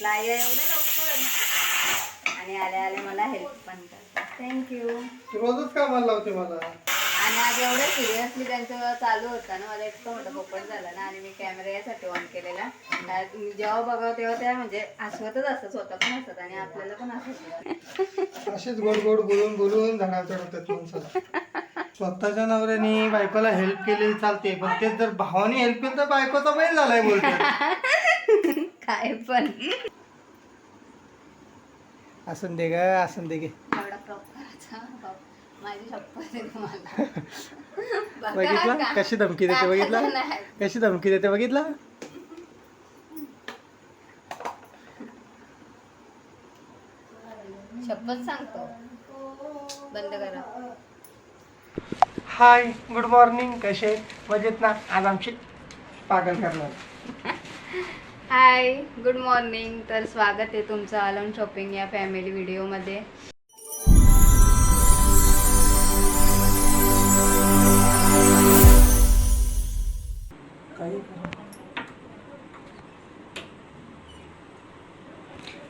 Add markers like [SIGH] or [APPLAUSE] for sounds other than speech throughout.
म्हटलं आई एवढं लवकर आणि आले आले मला हेल्प पण करतात. थँक्यू रोजच कामाला लावते मला? आणि आज एवढं सिरियसली त्यांचं चालू होतं ना मला इतकं मोठं पोपट झालं ना आणि मी कॅमेरा यासाठी ऑन केलेला. जेव्हा बघावं तेव्हा त्या म्हणजे हसवतच असत स्वतः पण हसत आणि आपल्याला पण हसत असेच गोड गोड बोलून बोलून झाडा चढवतात माणसाला. स्वतःच्या नवऱ्याने बायकोला हेल्प केली चालते पण तेच जर भावाने हेल्प केली तर बायकोचा बैल झालाय बोलतो [LAUGHS] काय पण. असून दे ग असून दे गे एवढा प्रॉपरचा माझी शपथ आहे तुम्हाला. [LAUGHS] बघा बघितला? कशी धमकी देते बघितला? नाही. कशी धमकी देते बघितला? शपथ सांगतो. बंद करा. हाय गुड मॉर्निंग कसे? मजेत ना? आज आमची पागल करणार. हाय गुड मॉर्निंग तर स्वागत आहे तुमचं आलन शॉपिंग या फॅमिली व्हिडिओमध्ये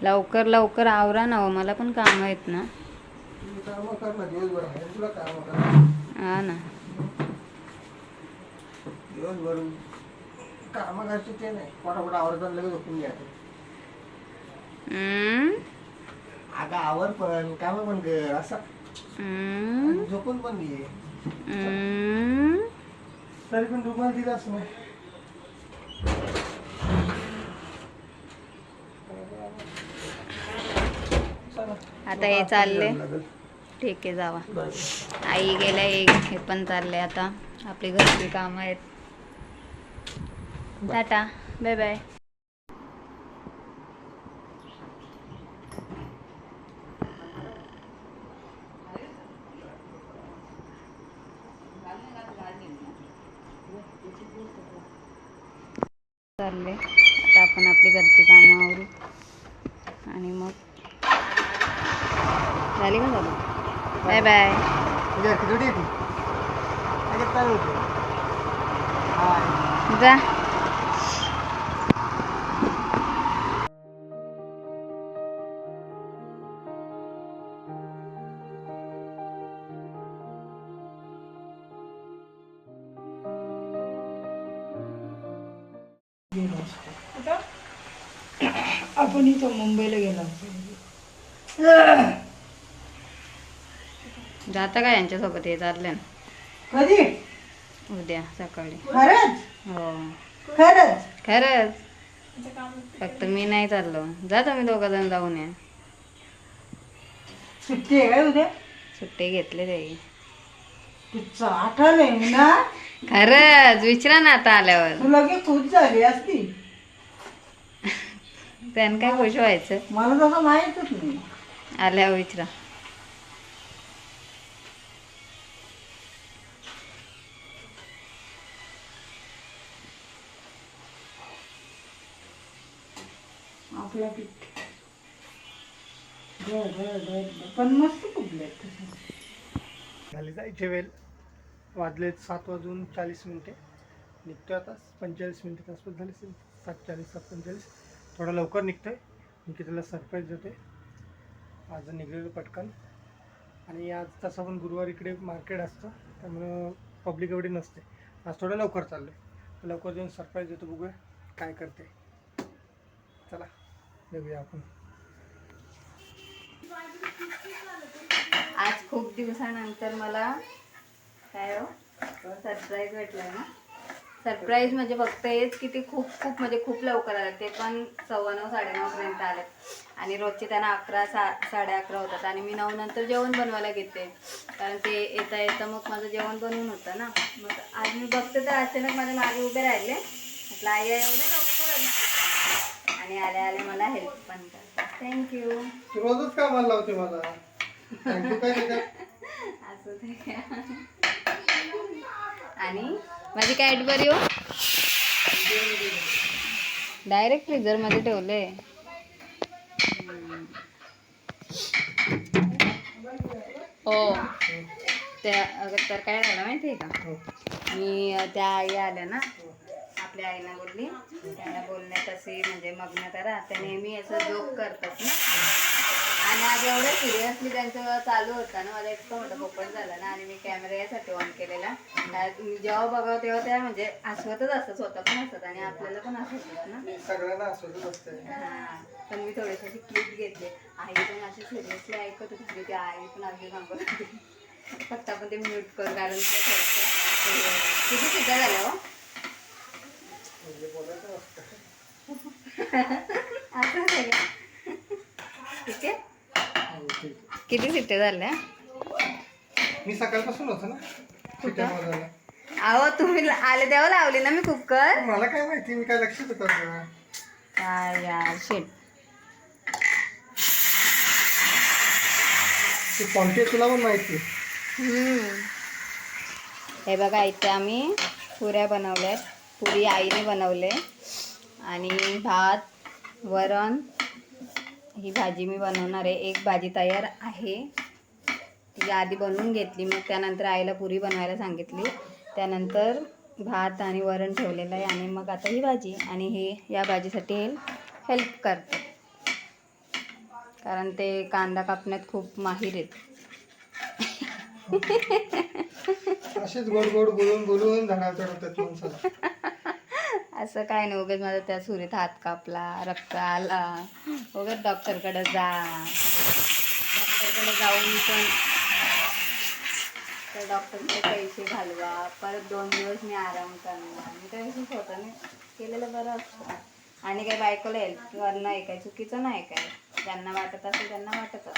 लवकर लवकर आवरा ना हो मला पण काम आहेत ना. हा ना. दिवसभर कामं करायची ते नाही. पटापट आवडताना लगेच झोपून घ्या हम्म, अगं आवर पण कामं पण कर असं. हम्म, आणि झोपून पण घे. हम्म. तरी पण रुमाल दिलाच नाही चला. आता हे चालले. ठीक आहे जावा. आई गेल्या एक हे पण चालले आता. आपली घरची कामं आहेत. टाटा बाय बाय चालले. आता आपण आपली घरची कामं आवरू. आणि मग झाली का झाली बाय बाय तुझ्या आपण इथं मुंबईला गेलो. जाता का यांच्यासोबत? हे चालले कधी? उद्या सकाळी. खरंच? हो. खरंच? खरंच. फक्त मी नाही चाललो. जा तुम्ही दोघं जण जाऊन या. सुट्टी आहे काय उद्या? सुट्टी घेतली ते तुझं आठवलंय ना खरंच विचारा ना आता आल्यावर. तू लगे खुश झाली असती. त्यानं काय खुश व्हायचं? मला तसं माहीतच नाही. आल्यावर विचारा. आपला पीठ बर बर बर बर. पण मस्त फुगले झाली जायचे वेळ वाजलेत सात वाजून चाळीस मिनिटे. आहे आता पंचेचाळीस मिनिटे आसपास झाले असेल. सात चाळीस सात पंचेचाळीस. थोडा लवकर निघतो आहे की त्याला सरप्राईज देते आज निघलेलं पटकन. आणि आज तसं पण गुरुवार इकडे मार्केट असतं. त्यामुळं पब्लिक एवढी नसते. आज थोडं लवकर चाललं आहे लवकर जाऊन सरप्राईज देतो बघूया काय करते. चला बघूया आपण. आज खूप दिवसानंतर मला काय हो? सरप्राईज भेटलं ना. सरप्राईज म्हणजे फक्त हेच की ते खूप खूप म्हणजे खूप लवकर आले. ते पण सव्वा नऊ साडेनऊ पर्यंत आले. आणि रोजचे त्यांना अकरा सा साडे अकरा होतात. आणि मी नऊ नंतर जेवण बनवायला घेते. कारण ते येता येता मग माझं जेवण बनवून होतं ना. मग आज मी बघते तर अचानक माझ्या मागे उभे राहिले. म्हटलं आई एवढं लवकर. आणि आले आले मला हेल्प पण करतात. थँक्यू तू रोजच कामाला लावते मला. [LAUGHS] असं ते आणि माझी कॅडबरी हो डायरेक्ट फ्रीजरमध्ये ठेवले. हो. त्या अगं तर काय झालं माहिती आहे का? हो. मी त्या आई आल्या ना आपल्या आईना बोलली. त्यांना बोलण्यात असे म्हणजे मग्न करा. त्या नेहमी असं जोक करतात ना. आणि आज एवढं सिरियसली त्यांचं चालू होतं ना माझा इतकं मोठं पोपट झाला ना आणि मी कॅमेरा यासाठी ऑन केलेला. मी जेव्हा बघावं तेव्हा त्या म्हणजे हसवतच असतात स्वतः पण असतात आणि आपल्याला पण हसवतात ना. सगळ्यांना असतच असते. हा. पण मी थोडेसे अशी क्लिप घेतले. आई पण अशी सिरियसली ऐकत होती ती आई पण अशी सांगत होती. फक्त आपण ते म्यूट करू कारण ते थोडंसं. किती सिद्धा झाल्या हो. म्हणजे असतं [LAUGHS] असं ठीक आहे. किती सिट्टे झाल्या? मी सकाळपासून होतो ना. अहो तुम्ही आले तेव्हा लावली ना मी कुकर. मला काय माहिती मी काय लक्षात होतं तेव्हा. काय यार शेट ती क्वांटिटी तुला पण माहिती. हम्म. हे बघा इथे आम्ही पुऱ्या बनवल्यात. पुरी आईने बनवले. आणि भात वरण ही भाजी मी बनवणार आहे. एक भाजी तयार आहे. ती आधी बनवून घेतली मग त्यानंतर आईला पुरी बनवायला सांगितली. त्यानंतर भात आणि वरण ठेवलेलं आहे आणि मग आता ही भाजी आणि हे या भाजीसाठी हेल्प करते. कारण ते कांदा कापण्यात खूप माहीर आहेत. असेच गोड गोड बोलून बोलून झाडा चढवतात माणसाला. असं काय नाही उगेच माझा त्या सुरीत हात कापला रक्त आला. उगेच डॉक्टरकडे जा. डॉक्टरकडे जाऊन पण त्या डॉक्टरचे पैसे घालवा. परत दोन दिवस मी आराम करणार. मी त्यापेक्षा स्वतःने केलेलं बरं असतं. आणि काय बायकोला हेल्प करणं आहे काय चुकीचं नाही काय? ज्यांना वाटत असेल त्यांना वाटत.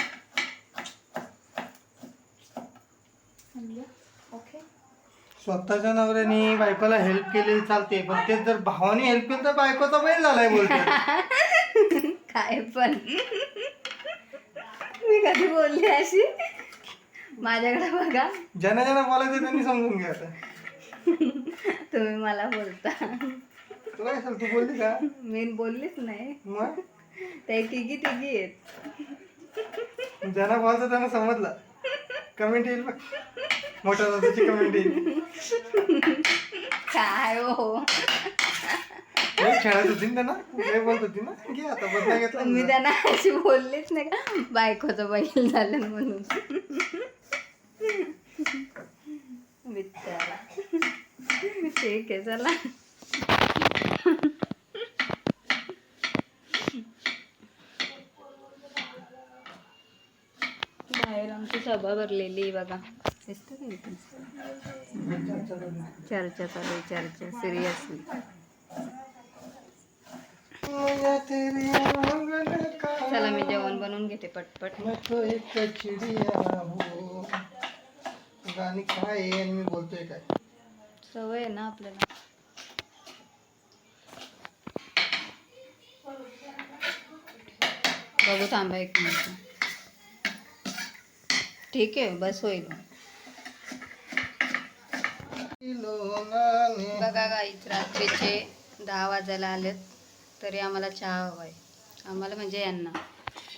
समजा ओके स्वतःच्या नवऱ्याने बायकोला हेल्प केली चालते पण तेच जर भावाने हेल्प केली तर बायकोचा बैल झालाय बोलते [LAUGHS] काय पण. मी कधी बोलली अशी? माझ्याकडे बघा. ज्यांना ज्यांना बोलायचं त्यांनी समजून घ्या आता. तुम्ही मला बोलता. तुला काय तू बोलली का? मी बोललीच नाही. मग? ते तिघी तिघी आहेत. ज्यांना बोलतं त्यांना समजलं. कमेंट येईल बघ. मोठ्या दादाची कमेंट येईल. काय हो? लय खेळत होती ना त्यांना? लय बोलत होती ना? घे आता बदला घेतला मी. त्यांना अशी बोललीच नाही का? बायकोचं बैल झालं म्हणून. बिचारा ठीक आहे चला. सभा भरलेली बघा. दिसतं का इथे? चर्चा चालू आहे चर्चा. सिरियसली चला मी जेवण बनवून घेते पटपट. मैं तो एक चिडिया हूँ. गाणी काय आहे आणि मी बोलतोय काय? सवय आहे ना आपल्याला. बघू थांबा एक मिनिट. ठीक आहे बस होईल बघा गाईच रात्रीचे दहा वाजायला आलेत तरी आम्हाला चहा हवा आहे आम्हाला म्हणजे यांना.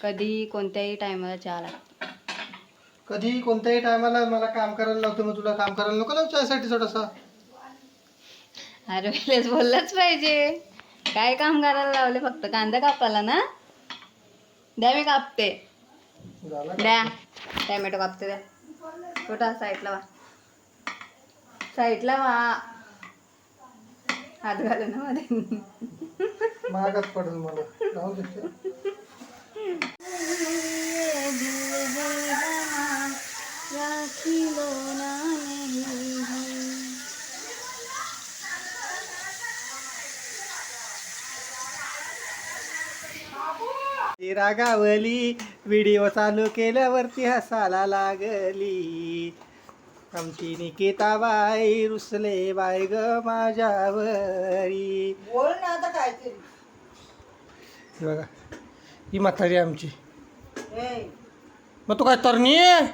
कधी कोणत्याही टायमाला चहा लागतो. कधी कोणत्याही टायमाला मला काम करायला लावतो मग तुला काम करायला नको लावू यासाठी थोडासा. अरे पहिलेच बोललंच पाहिजे. काय काम करायला लावले फक्त कांदा कापाला ना? द्या मी कापते. द्या. टॅमॅटो कापते द्या. कुठं साईडला वा. साईडला वा. हात घालू ना मध्ये. महागात पडेल मला. रागावली. व्हिडिओ चालू केल्यावरती हसायला लागली. आमची निकिताबाई रुसले बाय ग माझ्यावरी. बोल ना आता काहीतरी हे बघा ही म्हातारी आमची. मग तू काय तरणी आहे?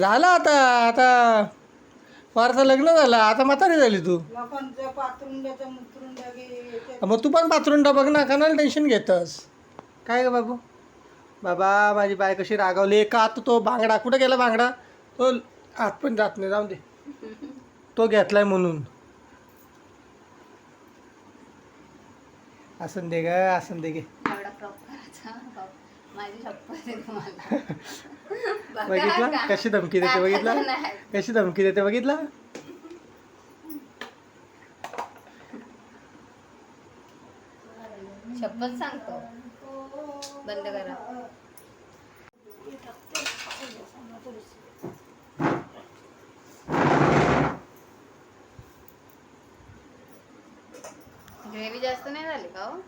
झालं आता आता फारचं लग्न झालं आता म्हातारी झाली तू. गे. ते- मग तू पण पाथरुंडा बघ ना कणाला टेन्शन घेतस? काय ग बाबू? बाबा माझी बाय कशी रागावली. का आता तो बांगडा कुठं गेला बांगडा? तो आत पण जात नाही जाऊ दे. तो घेतलाय म्हणून. असं दे ग असं दे गे [LAUGHS] बघितला? कशी धमकी देते बघितला? कशी धमकी देते बघितला? शपथ सांगतो. बंद करा. ग्रेव्ही जास्त नाही झाली का हो?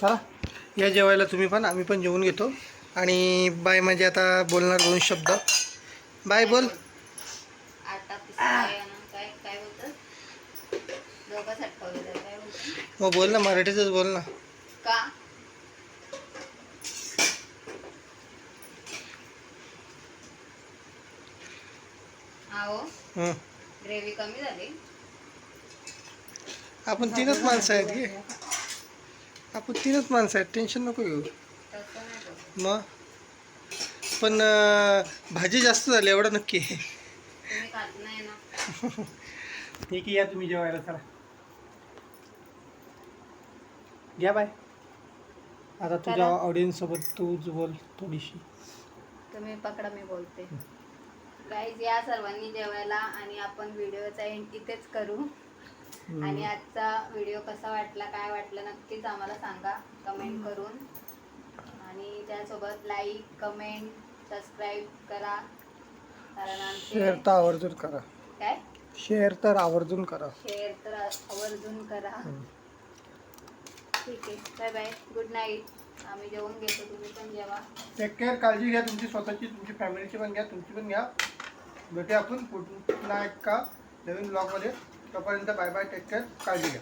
चला. या जेवायला तुम्ही पण आम्ही पण जेवून घेतो. आणि बाय म्हणजे आता बोलणार दोन शब्द. बाय बोल. आटा पिस्ता काय काय काय बोलतात दोघं सटकवलेलं काय बोलतात मग बोल ना मराठीतच बोल ना. का? आहो हं. ग्रेव्ही कमी झाली. आपण तीनच माणसं आहेत घे आपण तीनच माणसं आहेत टेन्शन नको घेऊ. तसं नाही बोलत. मग? पण अं, भाजी जास्त झाली एवढं नक्की. तुम्ही खात नाही ना. ठीक आहे या तुम्ही जेवायला चला. घ्या बाय. आता तुझ्या चला. ऑडियन्स सोबत तूच बोल थोडीशी. तुम्ही पकडा मी बोलते. गाईज या सर्वांनी जेवायला आणि आपण व्हिडिओचा एंड इथेच करू. हम्म. आणि आजचा व्हिडिओ कसा वाटला काय वाटलं नक्कीच आम्हाला सांगा. कमेंट करून. आणि त्यासोबत लाईक कमेंट सबस्क्राईब करा. कारण आमचे शेअर तर आवर्जून करा. काय? शेअर तर आवर्जून करा. शेअर तर आवर्जून करा. हम्म. ठीक आहे. बाय बाय गुड नाईट आम्ही जेवून घेतो. तुम्ही पण जेवा. टेक केअर काळजी घ्या तुमची स्वतःची. तुमची फॅमिलीची पण घ्या. तुमची पण घ्या. भेटूया आपण पुन्हा एका नवीन ब्लॉगमध्ये तोपर्यंत बाय बाय टेक केअर काळजी घ्या.